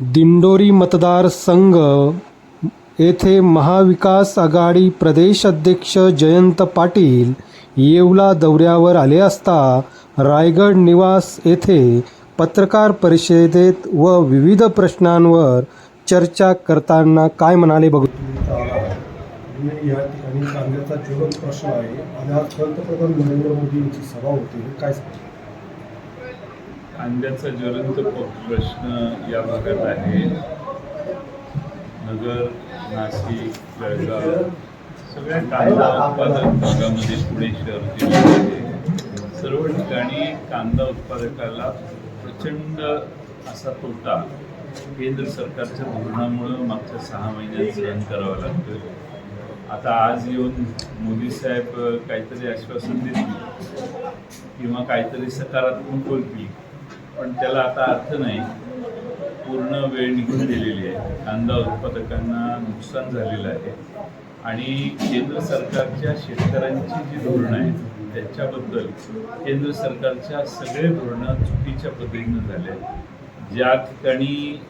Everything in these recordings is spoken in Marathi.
दिंडोरी मतदारसंघ येथे महाविकास आघाडी प्रदेश अध्यक्ष जयंत पाटील येवला दौऱ्यावर आले असता रायगड निवास येथे पत्रकार परिषदेत व विविध प्रश्नांवर चर्चा करताना काय म्हणाले बघू? या ठिकाणी सांगण्याचा प्रश्न आहे. आणि आज पंतप्रधान नरेंद्र मोदी यांची सभा होती. काय कांद्याचा ज्वलंत प्रश्न या भागात आहे. नगर नाशिक जळगाव सगळ्या कांदा उत्पादक भागामध्ये पुणे शहर जिल्ह्यामध्ये सर्व ठिकाणी कांदा उत्पादकाला प्रचंड असा तोटा केंद्र सरकारच्या धोरणामुळं मागच्या सहा महिन्यात सहन करावा लागतोय. आता आज येऊन मोदी साहेब काहीतरी आश्वासन देतील किंवा काहीतरी सकारात्मक बोलतील. पण त्याला आता अर्थ नाही. पूर्ण वेळ निघून गेलेली आहे. कांदा उत्पादकांना नुकसान झालेलं आहे. आणि केंद्र सरकारच्या शेतकऱ्यांची जी धोरणं आहेत त्याच्याबद्दल केंद्र सरकारच्या सगळे धोरणं चुकीच्या पद्धतीनं झाले ज्या ठिकाणी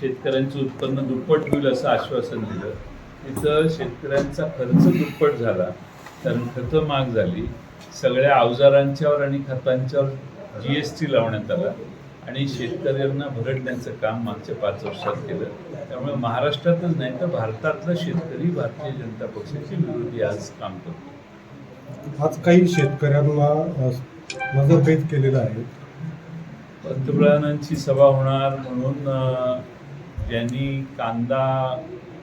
शेतकऱ्यांचं उत्पन्न दुप्पट होईल असं आश्वासन दिलं तिथं शेतकऱ्यांचा खर्च दुप्पट झाला. कारण खतं महाग झाली. सगळ्या अवजारांच्यावर आणि खतांच्यावर जी एस टी लावण्यात आला. आणि शेतकऱ्यांना भरडण्याचं काम मागच्या पाच वर्षात केलं. त्यामुळे महाराष्ट्रातच नाही तर भारतातला शेतकरी भारतीय जनता पक्षाचे विरोधी आज काम करतो. आज काही शेतकऱ्यांना अ, नजरबैद केलेलं आहे. पंतप्रधानांची सभा होणार म्हणून ज्यांनी कांदा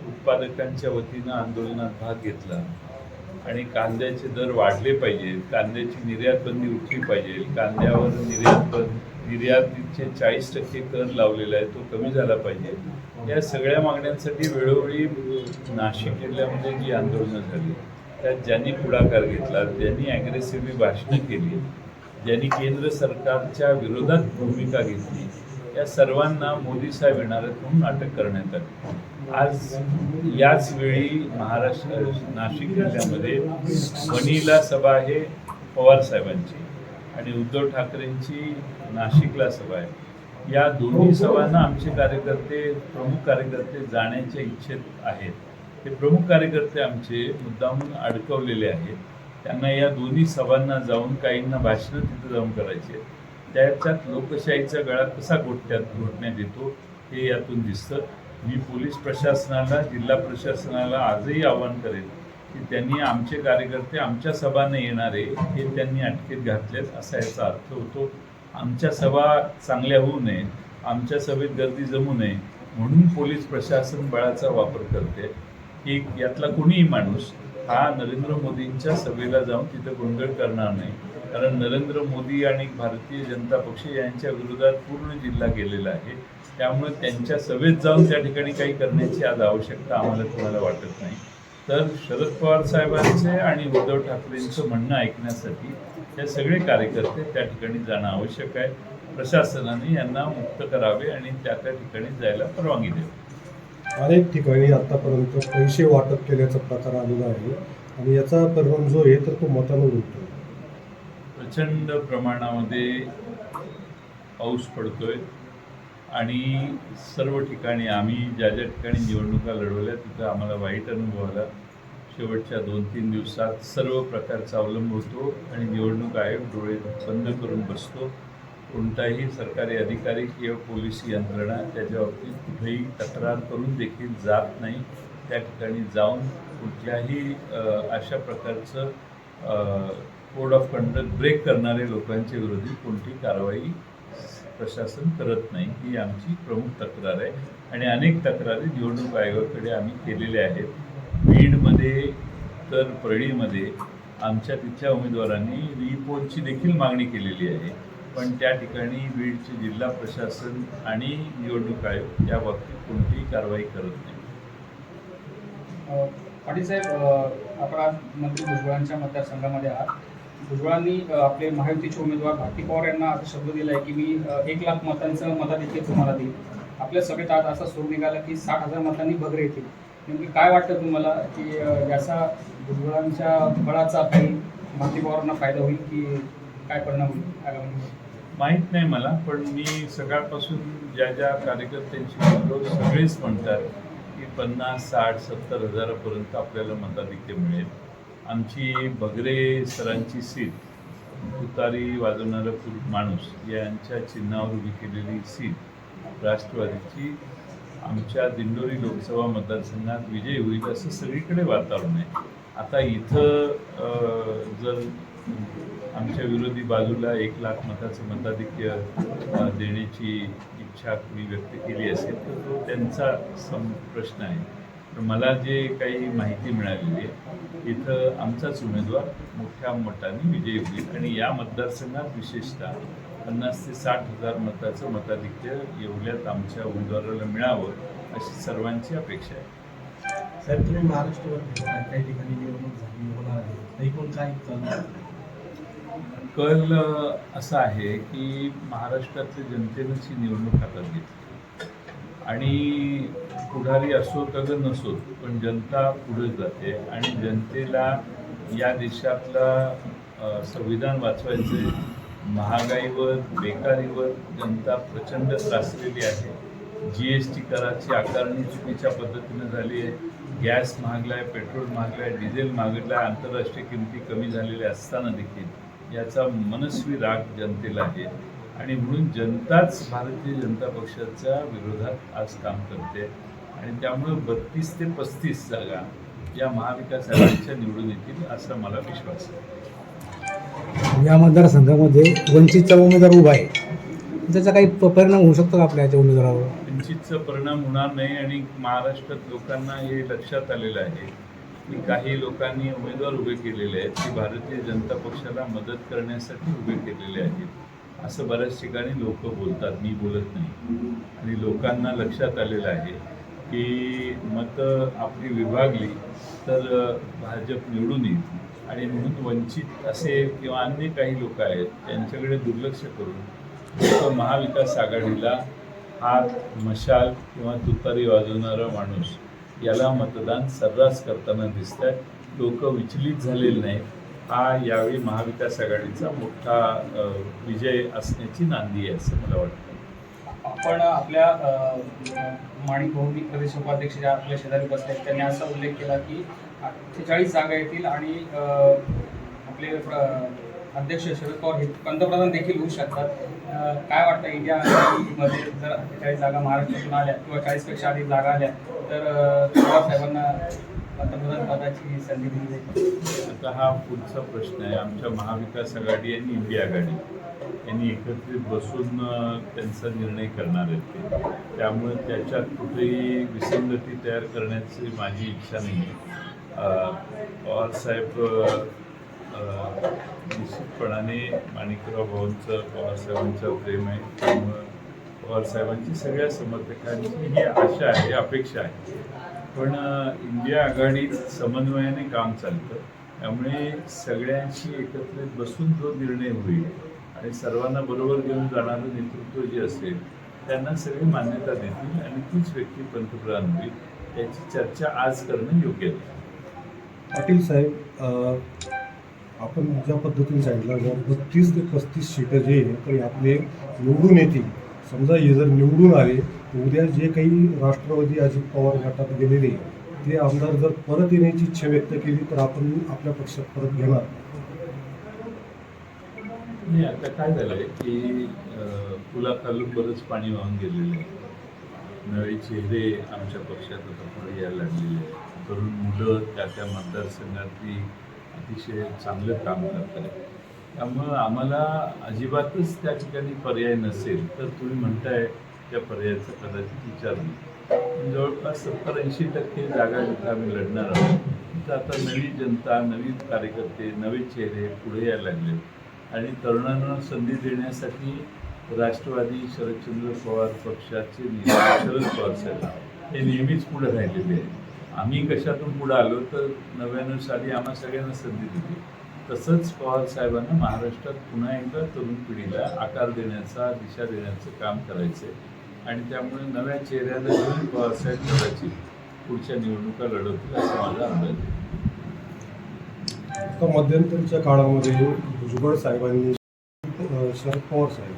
उत्पादकांच्या वतीनं आंदोलनात भाग घेतला. आणि कांद्याचे दर वाढले पाहिजेत कांद्याची निर्यात बंदी उठली पाहिजे कांद्यावर निर्यात बंद निर्यातीचे चाळीस टक्के कर लावलेला आहे तो कमी झाला पाहिजे. या सगळ्या मागण्यांसाठी वेळोवेळी नाशिक जिल्ह्यामध्ये म्हणजे जी आंदोलनं झाली त्यात ज्यांनी पुढाकार घेतला ज्यांनी ॲग्रेसिव्हली भाषणं केली ज्यांनी केंद्र सरकारच्या विरोधात भूमिका घेतली या सर्वांना मोदी साहेब येणार आहेत म्हणून अटक करण्यात आली. आज याच वेळी महाराष्ट्र नाशिक जिल्ह्यामध्ये वणीला सभा आहे पवार साहेबांची आणि उद्धव ठाकरेंची नाशिकला सभा आहे. या दोन्ही सभांना आमचे कार्यकर्ते प्रमुख कार्यकर्ते जाण्याच्या इच्छेत आहेत. हे प्रमुख कार्यकर्ते आमचे मुद्दामून अडकवलेले आहेत. त्यांना या दोन्ही सभांना जाऊन काहींना भाषणं तिथं जाऊन करायची आहेत. त्याच्यात लोकशाहीचा गळा कसा घोटण्यात घोटण्यात येतो हे यातून दिसतं. मी पोलीस प्रशासनाला जिल्हा प्रशासनाला आजही आवाहन करेन की त्यांनी आमचे कार्यकर्ते आमच्या सभांना येणारे हे त्यांनी अटकेत घातलेत असा याचा अर्थ होतो. आमच्या सभा चांगल्या होऊ नये आमच्या सभेत गर्दी जमू नये म्हणून पोलीस प्रशासन बळाचा वापर करते. एक यातला कोणीही माणूस हा नरेंद्र मोदींच्या सभेला जाऊन तिथं गोंधळ करणार नाही. कारण नरेंद्र मोदी आणि भारतीय जनता पक्ष यांच्या विरोधात पूर्ण जिल्हा गेलेला आहे. त्यामुळे त्यांच्या सभेत जाऊन त्या ठिकाणी काही करण्याची आज आवश्यकता आम्हाला कोणाला वाटत नाही. तर शरद पवार साहेबांचे आणि उद्धव ठाकरेंचं म्हणणं ऐकण्यासाठी हे सगळे कार्यकर्ते त्या ठिकाणी जाणं आवश्यक आहे. प्रशासनाने यांना मुक्त करावे आणि त्या त्या ठिकाणी जायला परवानगी द्यावी. अनेक ठिकाणी आत्तापर्यंत पैसे वाटप केल्याचा प्रकार आलेला आहे. आणि याचा परिणाम जो आहे तर तो मतानं होतो. प्रचंड प्रमाणामध्ये पाऊस पडतोय. आणि सर्व ठिकाणी आम्ही ज्या ज्या ठिकाणी निवडणुका लढवल्या तिथं आम्हाला वाईट अनुभव आला. शेवटच्या दोन तीन दिवसात सर्व प्रकारचा अवलंब होतो आणि निवडणूक आयोग डोळे बंद करून बसतो. कोणताही सरकारी अधिकारी किंवा पोलीस यंत्रणा त्याच्या बाबतीत कुठेही तक्रार करून देखील जात नाही. त्या ठिकाणी जाऊन कुठल्याही अशा प्रकारचं कोड ऑफ कंडक्ट ब्रेक करणारे लोकांच्या विरोधी कोणती कारवाई प्रशासन करत नाही ही आमची प्रमुख तक्रार आहे. आणि अनेक तक्रारी निवडणूक आयोगाकडे आम्ही केलेल्या आहेत. बीडमध्ये तर परळीमध्ये आमच्या तिथल्या उमेदवारांनी रिपोर्टची देखील मागणी केलेली आहे. पण त्या ठिकाणी बीडचे जिल्हा प्रशासन आणि निवडणूक आयोग या बाबतीत कोणतीही कारवाई करत नाही. पाटील साहेब आपण आज मंत्री भुजबळांच्या मतदारसंघामध्ये आहात. भुजबळांनी आपले महायुतीचे उमेदवार भारती पवार यांना असा शब्द दिला आहे की मी एक लाख मतांचं मताधिक्य तुम्हाला देईल आपल्या सभेत आज असा सूर निघाला की साठ हजार मतांनी भगरे येतील. नेमकी काय वाटतं तुम्हाला की याचा भुजबळांच्या बळाचा काही भारती पवारांना फायदा होईल की काय परिणाम होईल आगामी माहीत नाही मला पण मी सकाळपासून ज्या ज्या कार्यकर्त्यांशी बोललो सगळेच म्हणतात की पन्नास साठ सत्तर हजारापर्यंत आपल्याला मताधिक्य मिळेल. आमची बगरे सरांची सीट तुतारी वाजवणारा पुरुष माणूस यांच्या चिन्हावर उभी केलेली सीट राष्ट्रवादीची आमच्या दिंडोरी लोकसभा मतदारसंघात विजय होईल असं सगळीकडे वातावरण आहे. आता इथं जर आमच्या विरोधी बाजूला एक लाख मताचं मताधिक्य देण्याची इच्छा कुणी व्यक्त केली असेल तर तो त्यांचा सम प्रश्न आहे. तर मला जे काही माहिती मिळालेली आहे इथं आमचाच उमेदवार मोठ्या मताने विजयी होईल. आणि या मतदारसंघात विशेषतः पन्नास ते साठ हजार मताचं मताधिक्य एवढ्यात आमच्या उमेदवाराला मिळावं अशी सर्वांची अपेक्षा आहे. साहेब तुम्ही महाराष्ट्रभर काही ठिकाणी निवडणूक झाली होणार आहे. काही कोण काय चालणार कल असा आहे की महाराष्ट्रातल्या जनतेनंच ही निवडणूक हातात घेतली. आणि पुढारी असो अगर नसो पण जनता पुढे जाते आणि जनतेला या देशातला संविधान वाचवायचे महागाईवर बेकारीवर जनता प्रचंड त्रासलेली आहे. जी एस टी कराची आकारणी चुकीच्या पद्धतीनं झाली आहे. गॅस महागलाय पेट्रोल महागलाय डिझेल महागलाय आंतरराष्ट्रीय किमती कमी झालेल्या असताना देखील याचा मनस्वी राग जनतेला आहे. आणि म्हणून जनताच भारतीय जनता पक्षाच्या विरोधात आज काम करते. आणि त्यामुळे बत्तीस ते पस्तीस जागा या महाविकास आघाडीच्या निवडून येतील असा मला विश्वास आहे. या मतदारसंघामध्ये वंचितचा उमेदवार उभा आहे. त्याचा काही परिणाम होऊ शकतो का आपल्या याच्या उमेदवारावर? किंचितचा परिणाम होणार नाही आणि महाराष्ट्रात लोकांना हे लक्षात आलेलं आहे. की काही लोकांनी उमेदवार उभे केलेले आहेत की भारतीय जनता पक्षाला मदत करण्यासाठी उभे केलेले आहेत. असं बऱ्याच ठिकाणी लोक बोलतात मी बोलत नाही. आणि लोकांना लक्षात आलेलं आहे की मतं आपली विभागली तर भाजप निवडून येईल. आणि म्हणून वंचित असे किंवा अन्य काही लोक आहेत त्यांच्याकडे दुर्लक्ष करून महाविकास आघाडीला हात मशाल किंवा तुतारी वाजवणारा माणूस याला मतदान सर्रास करताना दिसत आहे लोक विचलित झालेले नाहीत. हा यावेळी महाविकास आघाडीचा मोठा विजय असण्याची नांदी आहे असं मला वाटतं. आपण आपल्या माणिक भौमिक प्रदेश उपाध्यक्ष ज्या आपल्या शेजारी बसले आहेत, त्यांनी असा उल्लेख केला की अठ्ठेचाळीस जागा येतील आणि आपले अध्यक्ष शरद पवार हे पंतप्रधान देखील होऊ शकतात. काय वाटतं इंडियामध्ये जर अठ्ठेचाळीस जागा महाराष्ट्रातून आल्या किंवा चाळीसपेक्षा अधिक जागा आल्या तर पवार साहेबांना पंतप्रधान पदाची संधी दिली जाईल? आता हा पुढचा प्रश्न आहे. आमच्या महाविकास आघाडी आणि इंडिया आघाडी यांनी एकत्रित बसून त्यांचा निर्णय करणार आहेत ते. त्यामुळे त्याच्यात कुठेही विसंगती तयार करण्याची माझी इच्छा नाही आहे पवारसाहेब निश्चितपणाने माणिकराव भाऊंचं पवारसाहेबांचं प्रेम आहे. त्यामुळं पवारसाहेबांची सगळ्या समर्थकांची ही आशा आहे अपेक्षा आहे. पण इंडिया आघाडीत समन्वयाने काम चालतं. त्यामुळे सगळ्यांशी एकत्रित बसून जो निर्णय होईल आणि सर्वांना बरोबर घेऊन जाणारं नेतृत्व जे असेल त्यांना सगळी मान्यता देतील आणि तीच व्यक्ती पंतप्रधान होईल याची चर्चा आज करणं योग्य आहे. पाटील साहेब आपण ज्या पद्धतीने सांगितलं जर बत्तीस ते पस्तीस सीटं जे आहे तर आपले निवडून येतील. समजा हे जर निवडून आले तर उद्या जे काही राष्ट्रवादी अजित पवार गटात गेलेले ते आमदार जर परत येण्याची इच्छा व्यक्त केली तर आपण आपल्या पक्षात परत घेणार. नाही आता काय झालं आहे की पुलाखालून बरंच पाणी वाहून गेलेलं आहे. नवे चेहरे आमच्या पक्षात आता पुढे यायला लागलेले आहेत. तरुण मुलं त्या त्या मतदारसंघातली अतिशय चांगलं काम करत आहे त्यामुळं आम्हाला अजिबातच त्या ठिकाणी पर्याय नसेल तर तुम्ही म्हणताय त्या पर्यायाचा कदाचित विचार नाही जवळपास सत्तर ऐंशी टक्के जागा जिथं आम्ही लढणार आहोत तर आता नवी जनता नवीन कार्यकर्ते नवे चेहरे पुढे यायला लागले आणि तरुणांना संधी देण्यासाठी राष्ट्रवादी शरदचंद्र पवार पक्षाचे नेते शरद पवार साहेब हे नेहमीच पुढे राहिलेले आहेत. आम्ही कशातून पुढे आलो तर नव्याण्णव साली आम्हा सगळ्यांना संधी दिली. तसंच पवार साहेबांना महाराष्ट्रात पुन्हा एकदा तरुण पिढीला आकार देण्याचा दिशा देण्याचं काम करायचं आणि त्यामुळे नव्या चेहऱ्याला घेऊन पवारसाहेब कदाचित पुढच्या निवडणुका लढवतील असा माझा अंदाज आता मध्यंतरीच्या काळामध्ये भुजबळ साहेबांनी शरद पवार साहेब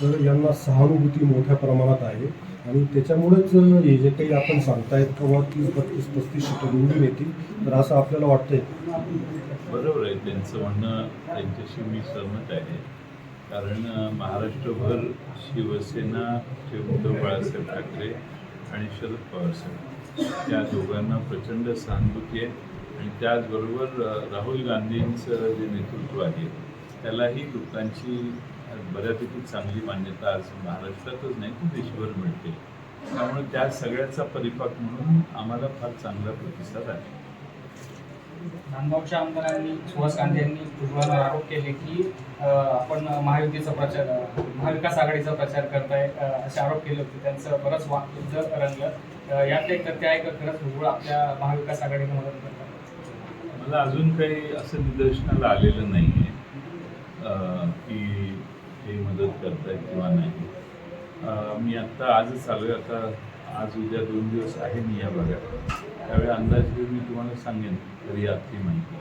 तर यांना सहानुभूती मोठ्या प्रमाणात आहे. आणि त्याच्यामुळेच हे जे काही आपण सांगतायत किंवा तीस बत्तीस पस्तीस सीटं निवडून येतील तर असं आपल्याला वाटतंय. बरोबर आहे. त्यांचं म्हणणं त्यांच्याशी मी सहमत आहे. कारण महाराष्ट्रभर शिवसेना जे उद्धव बाळासाहेब ठाकरे आणि शरद पवार साहेब त्या दोघांना प्रचंड सहानुभूती आहे. आणि त्याचबरोबर राहुल गांधींचं जे नेतृत्व आहे त्यालाही लोकांची बऱ्यापैकी चांगली मान्यता आज महाराष्ट्रातच नाही तर देशभर मिळते. त्यामुळे त्या सगळ्याचा परिपाक म्हणून आम्हाला फार चांगला प्रतिसाद आहे. नांदगावच्या आमदारांनी सुहास गांधी यांनी भुजबळांवर आरोप केले की आपण महायुतीचा प्रचार महाविकास आघाडीचा प्रचार करताय असे आरोप केले होते. त्यांचं बरंच वाक्युद्ध रंगलं अ, यात एक तथ्य आहे का? खरंच भुजबळ आपल्या महाविकास आघाडीला मदत करतात. मला अजून काही असं निदर्शनाला आलेलं नाही आहे की ते मदत करतायत किंवा नाही. मी आत्ता आजच आलो आता आज उद्या दोन दिवस आहे मी या भागात. त्यावेळी अंदाज घेऊन मी तुम्हाला सांगेन तरी आत्ती माहिती.